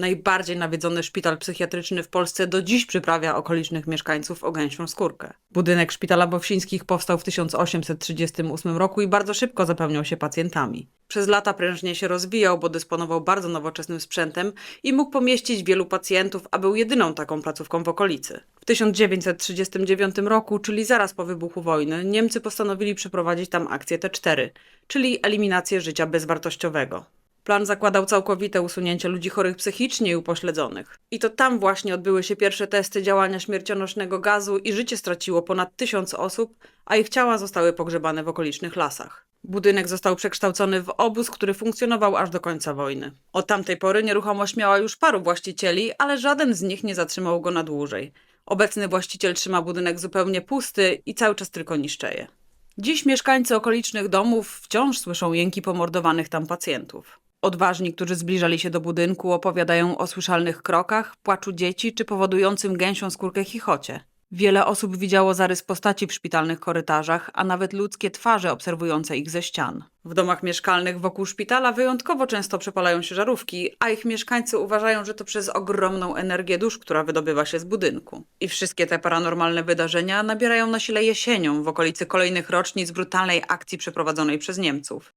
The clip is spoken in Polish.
Najbardziej nawiedzony szpital psychiatryczny w Polsce do dziś przyprawia okolicznych mieszkańców o gęsią skórkę. Budynek szpitala Bowsińskich powstał w 1838 roku i bardzo szybko zapełniał się pacjentami. Przez lata prężnie się rozwijał, bo dysponował bardzo nowoczesnym sprzętem i mógł pomieścić wielu pacjentów, a był jedyną taką placówką w okolicy. W 1939 roku, czyli zaraz po wybuchu wojny, Niemcy postanowili przeprowadzić tam akcję T4, czyli eliminację życia bezwartościowego. Plan zakładał całkowite usunięcie ludzi chorych psychicznie i upośledzonych. I to tam właśnie odbyły się pierwsze testy działania śmiercionośnego gazu i życie straciło ponad tysiąc osób, a ich ciała zostały pogrzebane w okolicznych lasach. Budynek został przekształcony w obóz, który funkcjonował aż do końca wojny. Od tamtej pory nieruchomość miała już paru właścicieli, ale żaden z nich nie zatrzymał go na dłużej. Obecny właściciel trzyma budynek zupełnie pusty i cały czas tylko niszczeje. Dziś mieszkańcy okolicznych domów wciąż słyszą jęki pomordowanych tam pacjentów. Odważni, którzy zbliżali się do budynku, opowiadają o słyszalnych krokach, płaczu dzieci czy powodującym gęsią skórkę chichocie. Wiele osób widziało zarys postaci w szpitalnych korytarzach, a nawet ludzkie twarze obserwujące ich ze ścian. W domach mieszkalnych wokół szpitala wyjątkowo często przepalają się żarówki, a ich mieszkańcy uważają, że to przez ogromną energię dusz, która wydobywa się z budynku. I wszystkie te paranormalne wydarzenia nabierają na sile jesienią w okolicy kolejnych rocznic brutalnej akcji przeprowadzonej przez Niemców.